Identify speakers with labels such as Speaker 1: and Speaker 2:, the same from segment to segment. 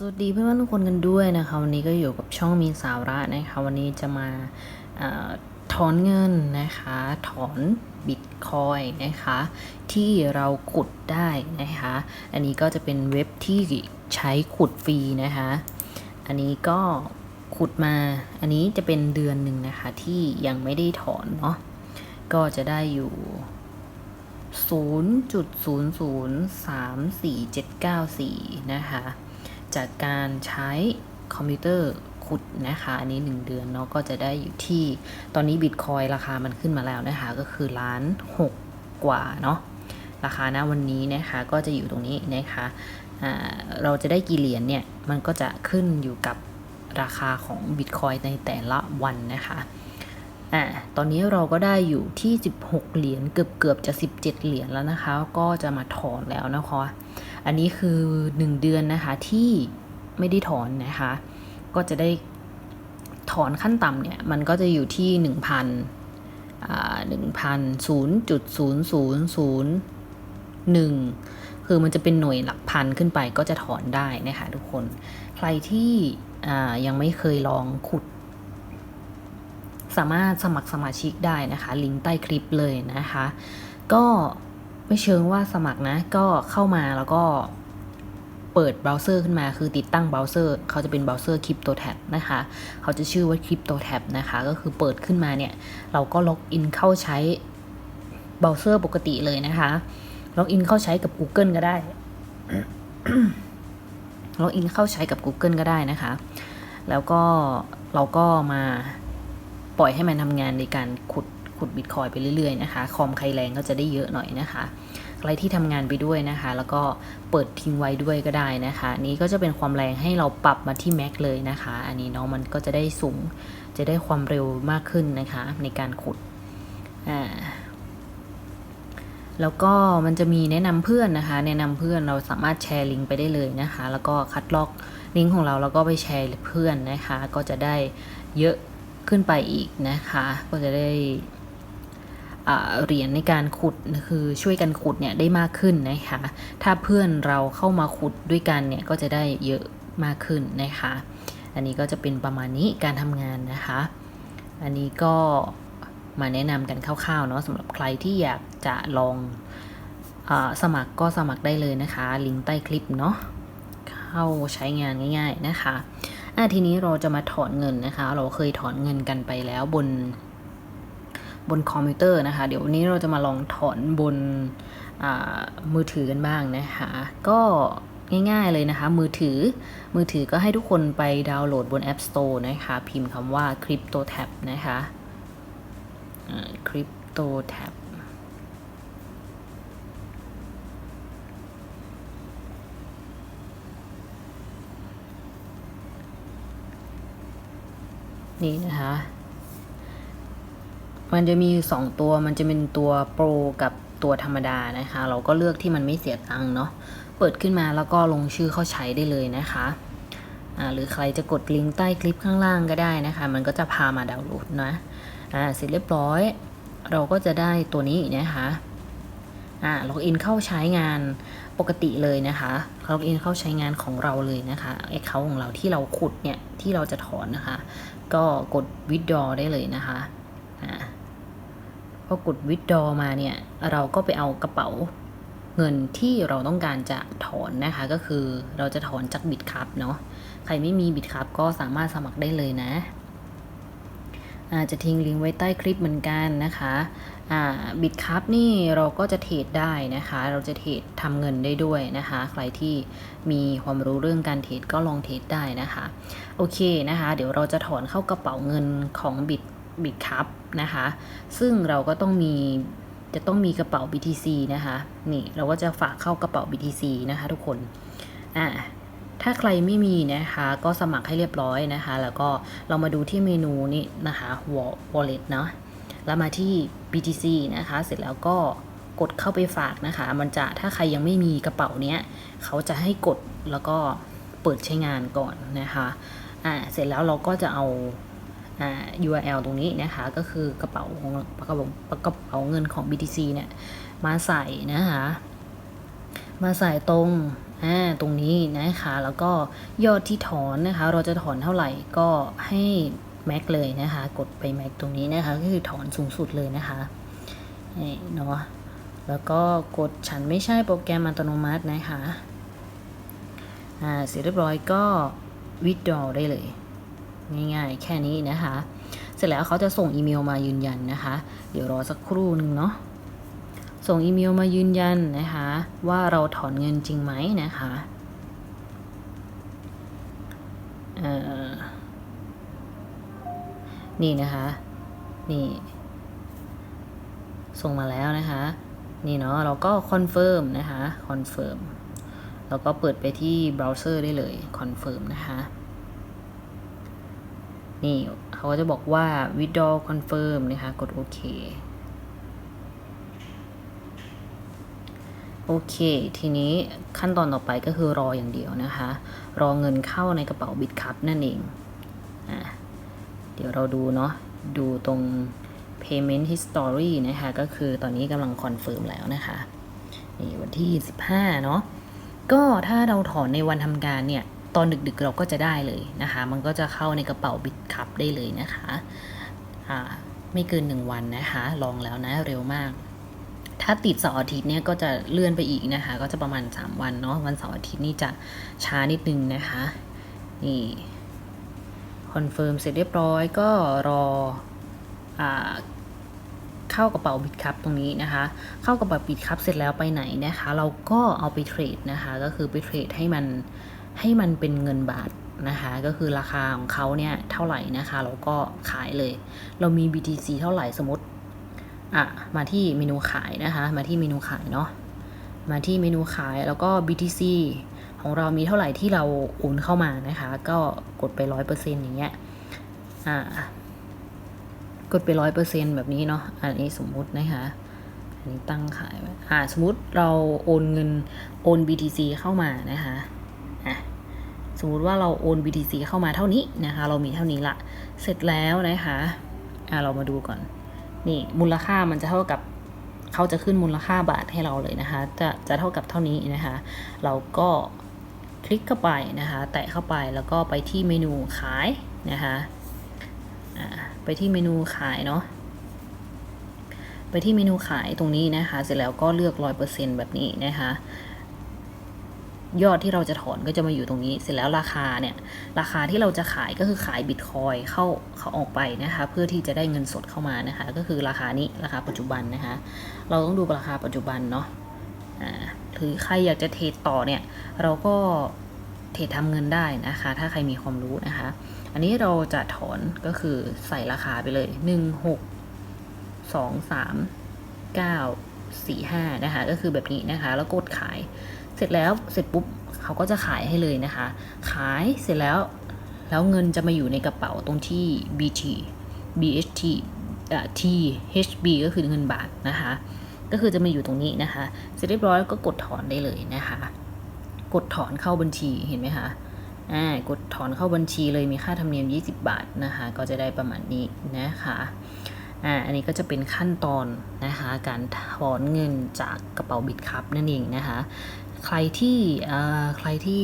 Speaker 1: สวัสดีเพื่อนๆทุกคนกันด้วยนะคะวันนี้ก็อยู่กับช่องมีสาระนะคะวันนี้จะมาอถอนเงินนะคะ ถอนบิตคอยนะคะ ที่เราขุดได้นะคะ อันนี้ก็จะเป็นเว็บที่ใช้ขุดฟรีนะคะ อันนี้ก็ขุดมาอันนี้จะเป็นเดือนหนึ่งนะคะที่ยังไม่ได้ถอนเนาะก็จะได้อยู่0.003479นะคะ จากการใช้คอมพิวเตอร์ขุดนะคะอันนี้ 1 เดือนเนาะก็จะได้อยู่ที่ตอนนี้บิตคอยราคามันขึ้นมาแล้วนะคะ ก็คือล้านหกกว่าเนาะราคาณวันนี้นะคะก็จะอยู่ตรงนี้นะคะเราจะได้กี่เหรียญเนี่ย มันก็จะขึ้นอยู่กับราคาของบิตคอยในแต่ละวันนะคะอ่าตอนนี้เราก็ได้อยู่ที่ 16 เหรียญเกือบเกือบจะ 17 เหรียญแล้วนะคะ ก็จะมาถอนแล้วนะคะ อันนี้คือ 1 เดือนนะคะที่ไม่ได้ถอนนะคะ ก็จะได้ถอนขั้นต่ำเนี่ยมันก็จะอยู่ที่ 1,000อ่า1,000 0.0001 คือมันจะเป็นหน่วยหลักพันขึ้นไปก็จะถอนได้นะคะทุกคน ใครที่อ่ายังไม่เคยลองขุด สามารถสมัครสมาชิกได้นะคะ ลิงก์ใต้คลิปเลยนะคะ ก็ ไม่เชิงว่าสมัครนะ ก็เข้ามาแล้วก็เปิดเบราว์เซอร์ขึ้นมาคือติดตั้งเบราว์เซอร์เขาจะเป็นเบราว์เซอร์ CryptoTab นะคะ เขาจะชื่อว่า CryptoTab นะคะ ก็คือเปิดขึ้นมาเนี่ย เราก็ล็อกอินเข้าใช้เบราว์เซอร์ปกติเลยนะคะ ล็อกอินเข้าใช้กับ Google ก็ได้ ล็อกอินเข้าใช้กับ Google ก็ได้นะคะ แล้วก็เราก็มาปล่อยให้มันทำงานในการขุด ขุดบิตคอยไปเรื่อยๆนะคะ คอมใครแรงก็จะได้เยอะหน่อยนะคะ ใครที่ทำงานไปด้วยนะคะ แล้วก็เปิดทิ้งไว้ด้วยก็ได้นะคะ นี้ก็จะเป็นความแรงให้เราปรับมาที่แม็กเลยนะคะ อันนี้เนาะมันก็จะได้สูง จะได้ความเร็วมากขึ้นนะคะ ในการขุด อ่าแล้วก็มันจะมีแนะนำเพื่อนนะคะ แนะนำเพื่อนเราสามารถแชร์ลิงก์ไปได้เลยนะคะ แล้วก็คัดลอกลิงก์ของเราแล้วก็ไปแชร์เพื่อนนะคะ ก็จะได้เยอะขึ้นไปอีกนะคะ ก็จะได้ เหรียญในการขุดคือช่วยกันขุดเนี่ยได้มากขึ้นนะคะถ้าเพื่อนเราเข้ามาขุดด้วยกันเนี่ยก็จะได้เยอะมากขึ้นนะคะอันนี้ก็จะเป็นประมาณนี้การทำงานนะคะ อันนี้ก็มาแนะนำกันคร่าวๆเนาะสำหรับใครที่อยากจะลองอสมัครก็สมัครได้เลยนะคะ ลิงก์ใต้คลิปเนาะเข้าใช้งานง่าย ๆนะคะอะทีนี้เราจะมาถอนเงินนะคะ เราเคยถอนเงินกันไปแล้วบน บนคอมพิวเตอร์นะคะ เดี๋ยววันนี้เราจะมาลองถอนบนมือถือกันบ้างนะคะ ก็ง่ายๆเลยนะคะ มือถือมือถือก็ให้ทุกคนไปดาวน์โหลดบน App Store นะคะ พิมพ์คำว่า Crypto Tab นะคะ Crypto Tab นี่นะคะ มันจะมีสองตัวมันจะเป็นตัวโปรกับตัวธรรมดานะคะ เราก็เลือกที่มันไม่เสียตังค์เนาะเปิดขึ้นมาแล้วก็ลงชื่อเข้าใช้ได้เลยนะคะหรือใครจะกดลิงก์ใต้คลิปข้างล่างก็ได้นะคะ มันก็จะพามาดาวน์โหลดนะเสร็จเรียบร้อย เราก็จะได้ตัวนี้นะคะอ่าล็อกอินเข้าใช้งานปกติเลยนะคะล็อกอินเข้าใช้งานของเราเลยนะคะไอเขาของเราที่เราขุดเนี่ยที่เราจะถอนนะคะ ก็กด withdraw ได้เลยนะคะอ่า พอกดวิดดอมาเนี่ย เราก็ไปเอากระเป๋าเงินที่เราต้องการจะถอนนะคะ ก็คือเราจะถอนจากบิตคัพเนาะใครไม่มีบิตคัพก็สามารถสมัครได้เลยนะอาจะทิ้งลิงก์ไว้ใต้คลิปเหมือนกันนะคะบิตคัพนี่เราก็จะเทรดได้นะคะ เราจะเทรดทำเงินได้ด้วยนะคะ ใครที่มีความรู้เรื่องการเทรดก็ลองเทรดได้นะคะ โอเคนะคะ เดี๋ยวเราจะถอนเข้ากระเป๋าเงินของบิต บิตคัพนะคะ ซึ่งเราก็ต้องมีจะต้องมีกระเป๋า BTC นะคะ นี่เราก็จะฝากเข้ากระเป๋า BTC นะคะ ทุกคน อ่า ถ้าใครไม่มีนะคะ ก็สมัครให้เรียบร้อยนะคะ แล้วก็เรามาดูที่เมนูนี้นะคะ wallet เนาะ แล้วมาที่ BTC นะคะ เสร็จแล้วก็กดเข้าไปฝากนะคะ มันจะถ้าใครยังไม่มีกระเป๋าเนี้ย เขาจะให้กดแล้วก็เปิดใช้งานก่อนนะคะ อ่า เสร็จแล้วเราก็จะเอา URL ตรงนี้นะคะ ก็คือกระเป๋าของกระเป๋ากระเป๋าเงินของ BTC เนี่ยมาใส่นะคะ มาใส่ตรงอ่าตรงนี้นะคะ แล้วก็ยอดที่ถอนนะคะ เราจะถอนเท่าไหร่ก็ให้แม็กเลยนะคะ กดไปแม็กตรงนี้นะคะ ก็คือถอนสูงสุดเลยนะคะนี่เนาะแล้วก็กดฉันไม่ใช่โปรแกรมอัตโนมัตินะคะอ่าเสร็จเรียบร้อยก็วิดดอได้เลย ง่ายๆ แค่นี้นะคะ เสร็จแล้วเขาจะส่งอีเมลมายืนยันนะคะ เดี๋ยวรอสักครู่หนึ่งเนาะส่งอีเมลมายืนยันนะคะ ว่าเราถอนเงินจริงไหมนะคะนี่นะคะ นี่ ส่งมาแล้วนะคะ นี่เนาะเราก็คอนเฟิร์มนะคะคอนเฟิร์มแล้วก็เปิดไปที่เบราว์เซอร์ได้เลยคอนเฟิร์มนะคะ นี่เขาก็จะบอกว่า withdraw confirm นะคะ กดโอเค โอเค ทีนี้ขั้นตอนต่อไปก็คือรออย่างเดียวนะคะ รอเงินเข้าในกระเป๋าบิตคัพนั่นเองอะเดี๋ยวเราดูเนาะ ดูตรง payment history นะคะ ก็คือตอนนี้กำลังคอนเฟิร์มแล้วนะคะ นี่วันที่ 15 เนาะ ก็ถ้าเราถอนในวันทำการเนี่ย ตอนดึกๆเราก็จะได้เลยนะคะ มันก็จะเข้าในกระเป๋าบิตคัพได้เลยนะคะอ่าไม่เกิน1วันนะคะ ลองแล้วนะเร็วมาก ถ้าติดเสาร์อาทิตย์เนี่ยก็จะเลื่อนไปอีกนะคะ ก็จะประมาณ 3 วันเนาะวันเสาร์อาทิตย์นี่จะช้านิดนึงนะคะ นี่คอนเฟิร์มเสร็จเรียบร้อยก็รออเข้ากระเป๋าบิตคัพตรงนี้นะคะ เข้ากระเป๋าบิตคัพเสร็จแล้วไปไหนนะคะ เราก็เอาไปเทรดนะคะ ก็คือไปเทรดให้มัน ให้มันเป็นเงินบาทนะคะก็คือราคาของเขาเนี่ยเท่าไหร่นะคะเราก็ขายเลย เรามี BTC เท่าไหร่สมมติอะมาที่เมนูขายนะคะ มาที่เมนูขายเนาะมาที่เมนูขายแล้วก็ BTC ของเรามีเท่าไหร่ที่เราโอนเข้ามานะคะ ก็กดไปร้อยเปอร์เซ็นต์อย่างเงี้ยอ่ากดไปร้อยเปอร์เซ็นต์แบบนี้เนาะอันนี้สมมุตินะคะอันนี้ตั้งขายไว้อ่าสมมติเราโอนเงินโอน BTC เข้ามานะคะอะ สมมติว่าเราโอน BTC เข้ามาเท่านี้นะคะ เรามีเท่านี้ละ เสร็จแล้วนะคะอ่าเรามาดูก่อน นี่มูลค่ามันจะเท่ากับเขาจะขึ้นมูลค่าบาทให้เราเลยนะคะ จะจะเท่ากับเท่านี้นะคะ เราก็คลิกเข้าไปนะคะ แตะเข้าไปแล้วก็ไปที่เมนูขายนะคะไปที่เมนูขายเนาะไปที่เมนูขายตรงนี้นะคะ เสร็จแล้วก็เลือกร้อยเปอร์เซ็นแบบนี้นะคะ ยอดที่เราจะถอนก็จะมาอยู่ตรงนี้ เสร็จแล้วราคาเนี่ย ราคาที่เราจะขายก็คือขายบิตคอยเข้าเขาออกไปนะคะ เพื่อที่จะได้เงินสดเข้ามานะคะ ก็คือราคานี้ราคาปัจจุบันนะคะ เราต้องดูราคาปัจจุบันเนาะอ่าหรือใครอยากจะเทรดต่อเนี่ย เราก็เทรดทำเงินได้นะคะ ถ้าใครมีความรู้นะคะ อันนี้เราจะถอนก็คือใส่ราคาไปเลยหนึ่งหกสองสามเก้าสี่ห้านะคะ ก็คือแบบนี้นะคะ แล้วกดขาย เสร็จแล้วเสร็จปุ๊บเขาก็จะขายให้เลยนะคะ ขายเสร็จแล้ว แล้วเงินจะมาอยู่ในกระเป๋าตรงที่ BT BHT อ่า THB ก็คือเงินบาทนะคะ ก็คือจะมาอยู่ตรงนี้นะคะ เสร็จเรียบร้อยก็กดถอนได้เลยนะคะ กดถอนเข้าบัญชีเห็นไหมคะอ่ากดถอนเข้าบัญชีเลยมีค่าธรรมเนียม 20 บาทนะคะ ก็จะได้ประมาณนี้นะคะอ่าอันนี้ก็จะเป็นขั้นตอนนะคะ การถอนเงินจากกระเป๋าบิตคัพนั่นเองนะคะ ใครที่ใครที่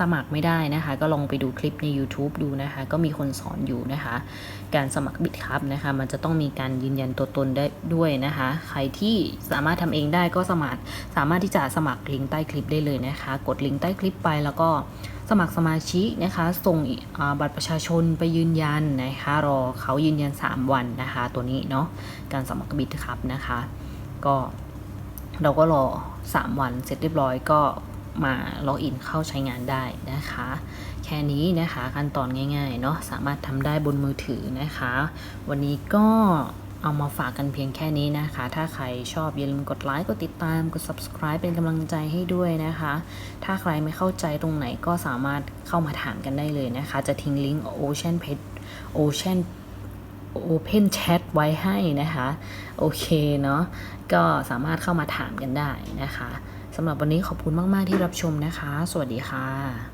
Speaker 1: สมัครไม่ได้นะคะ ก็ลองไปดูคลิปใน YouTube ดูนะคะ ก็มีคนสอนอยู่นะคะ การสมัครบิตคัพนะคะ มันจะต้องมีการยืนยันตัวตนได้ด้วยนะคะ ใครที่สามารถทำเองได้ก็สมัครสามารถที่จะสมัครลิงก์ใต้คลิปได้เลยนะคะ กดลิงก์ใต้คลิปไปแล้วก็สมัครสมาชิกนะคะ ส่งบัตรประชาชนไปยืนยันนะคะ รอเขายืนยัน 3 วันนะคะ ตัวนี้เนาะการสมัครบิตคัพนะคะ ก็เราก็รอ 3 วันเสร็จเรียบร้อยก็มาล็อกอินเข้าใช้งานได้นะคะ แค่นี้นะคะขั้นตอนง่ายๆเนาะสามารถทำได้บนมือถือนะคะ วันนี้ก็เอามาฝากกันเพียงแค่นี้นะคะ ถ้าใครชอบอย่าลืมกดไลค์กดติดตามกด subscribe เป็นกำลังใจให้ด้วยนะคะ ถ้าใครไม่เข้าใจตรงไหนก็สามารถเข้ามาถามกันได้เลยนะคะ จะทิ้งลิงก์ Ocean Pet Ocean Open Chat ไว้ให้นะคะ โอเคเนาะก็สามารถเข้ามาถามกันได้นะคะสำหรับวันนี้ขอบคุณมาก ๆ ที่รับชมนะคะ สวัสดีค่ะ